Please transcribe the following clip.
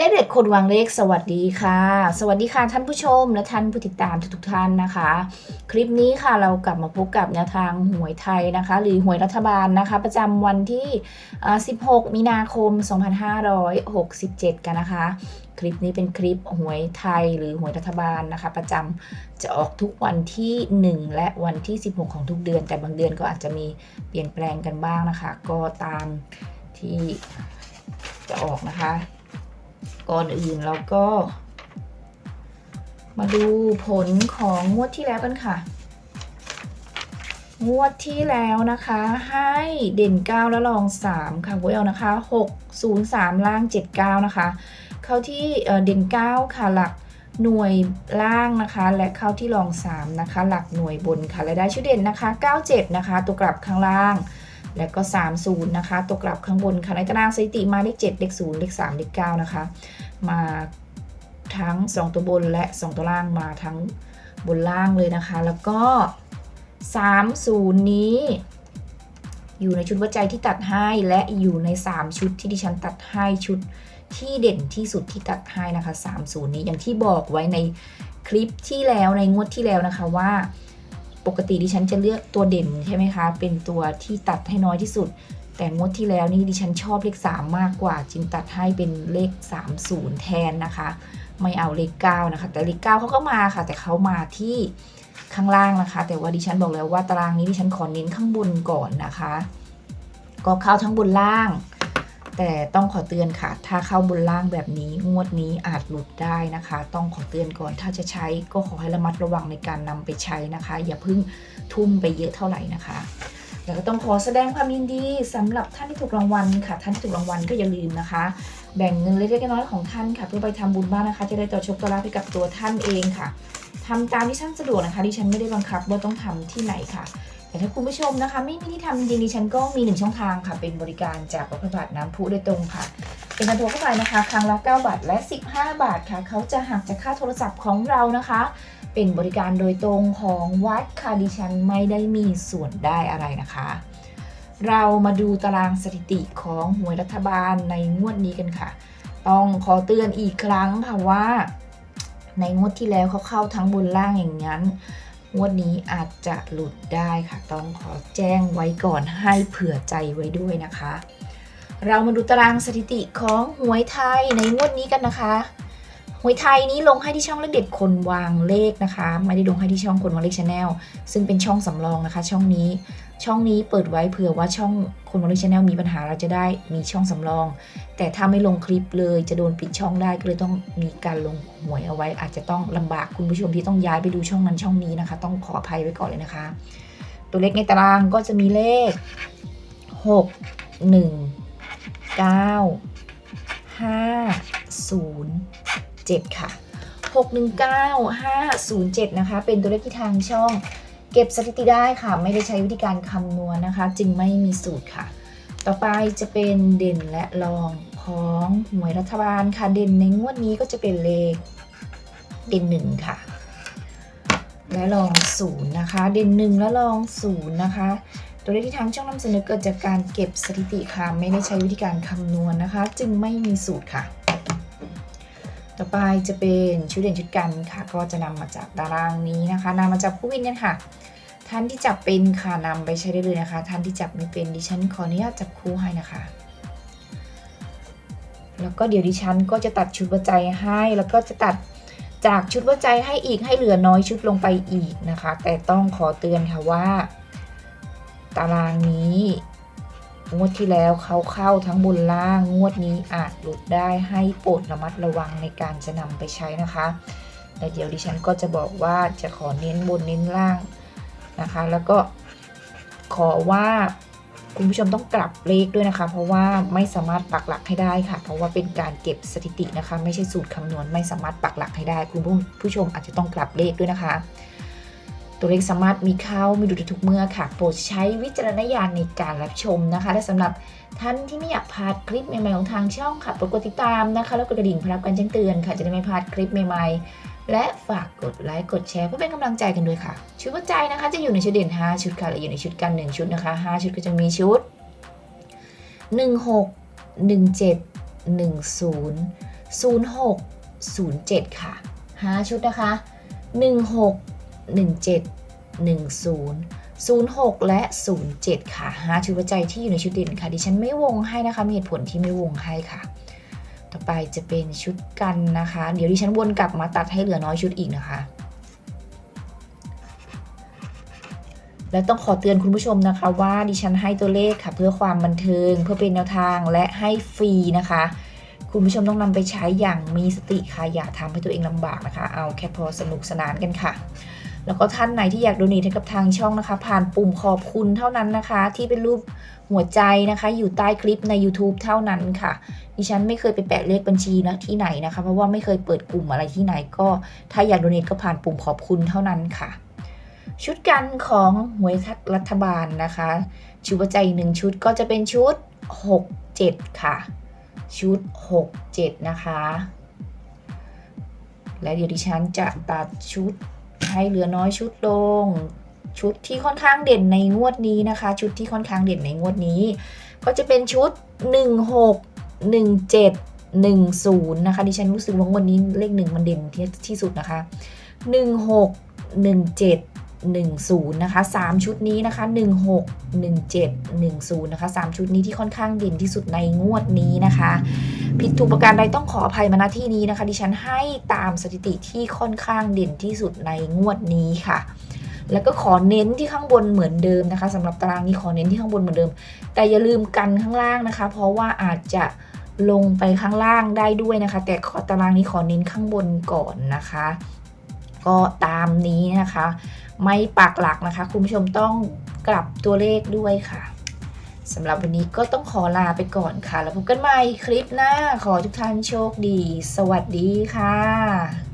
เลขเด็ดคนวางเลขสวัสดีค่ะ สวัสดีค่ะท่านผู้ชมและท่านผู้ติดตามทุกท่านนะคะ คลิปนี้ค่ะเรากลับมาพบกับแนวทางหวยไทยนะคะ หรือหวยรัฐบาลนะคะ ประจำวันที่ 16 มีนาคม 2567 กันนะคะ คลิปนี้เป็นคลิปหวยไทยหรือหวยรัฐบาลนะคะ ประจำจะออกทุกวันที่ 1 และวันที่ 16 ของทุกเดือน แต่บางเดือนก็อาจจะมีเปลี่ยนแปลงกันบ้างนะคะ ก็ตามที่จะออกนะคะ ก่อนอื่นเราก็ มาดูผลของงวดที่แล้วกันค่ะ งวดที่แล้วนะคะ ให้เด่น 9 แล้วรอง 3 ค่ะเวลนะคะ 6 0 3 ล่าง 79 นะคะ เข้าที่เอ่อเด่น 9 ค่ะหลักหน่วยล่างนะคะ และเข้าที่รอง 3 นะคะ หลักหน่วยบนค่ะและได้ชุดเด่นนะคะ 97 นะคะ ตัวกลับข้างล่าง แล้วก็ 30 นะคะ ตัวกลับข้างบนค่ะ ในตารางสถิติมาเลข7เลข0เลข3เลข9นะคะ มาทั้ง 2 ตัวบนและ 2 ตัวล่างมาทั้งบนล่างเลยนะคะ แล้วก็ 30 นี้ อยู่ในชุดวัดใจที่ตัดให้ และอยู่ใน 3 ชุดที่ดิฉันตัดให้ชุดที่เด่นที่สุดที่ตัดให้นะคะ 30 นี้อย่างที่บอกไว้ในคลิปที่แล้วในงวดที่แล้วนะคะว่า ปกติดิฉันจะเลือกตัวเด่นใช่ไหมคะ เป็นตัวที่ตัดให้น้อยที่สุด แต่งวดที่แล้วนี่ดิฉันชอบเลข 3 มากกว่า จึงตัดให้เป็นเลข 30 แทนนะคะ ไม่เอาเลข9นะคะ แต่เลข9เขาก็มาค่ะ แต่เขามาที่ข้างล่างนะคะ แต่ว่าดิฉันบอกแล้วว่าตารางนี้ดิฉันขอเน้นข้างบนก่อนนะคะ ก็เข้าทั้งบนล่าง แต่ต้องขอเตือนค่ะ ถ้าเข้าบนล่างแบบนี้งวดนี้อาจหลุดได้นะคะ ต้องขอเตือนก่อนถ้าจะใช้ก็ขอให้ระมัดระวังในการนำไปใช้นะคะ อย่าเพิ่งทุ่มไปเยอะเท่าไหร่นะคะแล้วก็ต้องขอแสดงความยินดีสำหรับท่านที่ถูกรางวัลค่ะ ท่านที่ถูกรางวัลก็อย่าลืมนะคะ แบ่งเงินเล็กๆน้อยๆของท่านค่ะ เพื่อไปทำบุญบ้านนะคะ จะได้ต่อโชคต่อลาภให้กับตัวท่านเองค่ะทำตามที่ท่านสะดวกนะคะดิฉันไม่ได้บังคับว่าต้องทำที่ไหนค่ะ แต่ถ้าคุณผู้ชมนะคะ ไม่มีที่ทำจริงๆดิฉันก็มีหนึ่งช่องทางค่ะ เป็นบริการจากวัดพระบาทน้ำพุโดยตรงค่ะ เป็นการโทรเข้าไปนะคะ ครั้งละ 9 บาทและ 15 บาทค่ะ เขาจะหักจากค่าโทรศัพท์ของเรานะคะ เป็นบริการโดยตรงของวัดค่ะดิฉันไม่ได้มีส่วนได้อะไรนะคะ เรามาดูตารางสถิติของหวยรัฐบาลในงวดนี้กันค่ะ ต้องขอเตือนอีกครั้งค่ะว่า ในงวดที่แล้วเขาเข้าทั้งบนล่างอย่างนั้น งวดนี้อาจจะหลุดได้ค่ะ ต้องขอแจ้งไว้ก่อนให้เผื่อใจไว้ด้วยนะคะ เรามาดูตารางสถิติของหวยไทยในงวดนี้กันนะคะหวยไทยนี้ลงให้ที่ช่องเลขเด็ดคนวางเลขนะคะ ไม่ได้ลงให้ที่ช่องคนวางเลขชาแนลซึ่งเป็นช่องสำรองนะคะ ช่องนี้ ช่องนี้เปิดไว้เผื่อว่าช่องคนวางเลขชาแนลมีปัญหาเราจะได้มีช่องสำรอง แต่ถ้าไม่ลงคลิปเลยจะโดนปิดช่องได้ก็เลยต้องมีการลงหวยเอาไว้ อาจจะต้องลำบากคุณผู้ชมที่ต้องย้ายไปดูช่องนั้นช่องนี้นะคะ ต้องขออภัยไว้ก่อนเลยนะคะ ตัวเลขในตารางก็จะมีเลข 6 1 9 5 0 7 ค่ะ 6 1 9 5 0 7 นะคะ เป็นตัวเลขที่ทางช่อง เก็บสถิติได้ค่ะ ไม่ได้ใช้วิธีการคำนวณนะคะ จึงไม่มีสูตรค่ะ ต่อไปจะเป็นเด่นและรองของหวยรัฐบาลค่ะ เด่นในงวดนี้ก็จะเป็นเลขเด่นหนึ่งค่ะ และรองศูนย์นะคะ เด่นหนึ่งและรองศูนย์นะคะ ตัวเลขที่ทางช่องนำเสนอเกิดจากการเก็บสถิติค่ะ ไม่ได้ใช้วิธีการคำนวณนะคะ จึงไม่มีสูตรค่ะ ต่อไปจะเป็นชุดเด่นชุดกันค่ะ ก็จะนำมาจากตารางนี้นะคะนำมาจากผู้วินกันค่ะ ท่านที่จับเป็นค่ะนำไปใช้ได้เลยนะคะ ท่านที่จับไม่เป็นดิฉันขออนุญาตจับคู่ให้นะคะ แล้วก็เดี๋ยวดิฉันก็จะตัดชุดวัดใจให้ แล้วก็จะตัดจากชุดวัดใจให้อีกให้เหลือน้อยชุดลงไปอีกนะคะ แต่ต้องขอเตือนค่ะว่า ตารางนี้ งวดที่แล้วเขาเข้าทั้งบนล่าง งวดนี้อาจหลุดได้ให้โปรดระมัดระวังในการจะนำไปใช้นะคะและเดี๋ยวดิฉันก็จะบอกว่าจะขอเน้นบนเน้นล่างนะคะ แล้วก็ขอว่าคุณผู้ชมต้องกลับเลขด้วยนะคะ เพราะว่าไม่สามารถปักหลักให้ได้ค่ะ เพราะว่าเป็นการเก็บสถิตินะคะ ไม่ใช่สูตรคำนวณไม่สามารถปักหลักให้ได้ คุณผู้ชมอาจจะต้องกลับเลขด้วยนะคะ ตัวเลขสามารถมีเข้ามีดูได้ทุกเมื่อค่ะ โปรดใช้วิจารณญาณในการรับชมนะคะ และสำหรับท่านที่ไม่อยากพลาดคลิปใหม่ๆของทางช่องค่ะโปรดกดติดตามนะคะ แล้วกดกระดิ่งเพื่อรับการแจ้งเตือนค่ะ จะได้ไม่พลาดคลิปใหม่ๆ และฝากกดไลค์กดแชร์เพื่อเป็นกำลังใจกันด้วยค่ะ ชุดวัดใจนะคะ จะอยู่ในชุดเด่น 5 ชุดค่ะและอยู่ในชุดกัน 1 ชุดนะคะ 5 ชุดก็จะมีชุด 16 17 10 06 07 ค่ะ 5 ชุดนะคะ 16 17 10 06 และ 07 ค่ะ5ชุดหัวใจที่อยู่ในชุดเด่นค่ะ ดิฉันไม่วงให้นะคะมีเหตุผลที่ไม่วงให้ค่ะ ต่อไปจะเป็นชุดกันนะคะ เดี๋ยวดิฉันวนกลับมาตัดให้เหลือน้อยชุดอีกนะคะ และต้องขอเตือนคุณผู้ชมนะคะว่าดิฉันให้ตัวเลขค่ะ เพื่อความบันเทิงเพื่อเป็นแนวทางและให้ฟรีนะคะ คุณผู้ชมต้องนำไปใช้อย่างมีสติค่ะอย่าทำให้ตัวเองลำบากนะคะ เอาแค่พอสนุกสนานกันค่ะ แล้วก็ท่านไหนที่อยากดเนทให้กับทางช่องนะคะ ผ่านปุ่มขอบคุณเท่านั้นนะคะ ที่เป็นรูปหัวใจนะคะ อยู่ใต้คลิปใน YouTube เท่านั้นค่ะ ดิฉันไม่เคยไปแปะเลขบัญชีนะที่ไหนนะคะ เพราะว่าไม่เคยเปิดกลุ่มอะไรที่ไหนก็ ถ้าอยากดเนทก็ผ่านปุ่มขอบคุณเท่านั้นค่ะ ชุดกันของหวยรัฐบาลนะคะ ชุดปัจจัยหนึ่งชุดก็จะเป็นชุด 6 7 ค่ะ ชุด 6 7 นะคะ และเดี๋ยวดิฉันจะตัดชุด ให้เหลือน้อยชุดลง ชุดที่ค่อนข้างเด่นในงวดนี้นะคะ ชุดที่ค่อนข้างเด่นในงวดนี้ ก็จะเป็นชุด 1 6 1 7 1 0นะคะดิฉันรู้สึกว่างวดนี้เลขหนึ่งมันเด่นที่ที่สุดนะคะ 1 6 1 7 10 นะคะ 3 ชุดนี้นะคะ 16 17 10 นะคะ 3 ชุดนี้ที่ค่อนข้างเด่นที่สุดในงวดนี้นะคะ ผิดถูกประการใดต้องขออภัยมาณที่นี้นะคะ ดิฉันให้ตามสถิติที่ค่อนข้างเด่นที่สุดในงวดนี้ค่ะ แล้วก็ขอเน้นที่ข้างบนเหมือนเดิมนะคะสำหรับตารางนี้ขอเน้นที่ข้างบนเหมือนเดิม แต่อย่าลืมกันข้างล่างนะคะ เพราะว่าอาจจะลงไปข้างล่างได้ด้วยนะคะ แต่ขอตารางนี้ขอเน้นข้างบนก่อนนะคะ ก็ตามนี้นะคะ ไม่ปักหลักนะคะ คุณผู้ชมต้องกลับตัวเลขด้วยค่ะสำหรับวันนี้ก็ต้องขอลาไปก่อนค่ะ แล้วพบกันใหม่คลิปหน้า ขอทุกท่านโชคดี สวัสดีค่ะ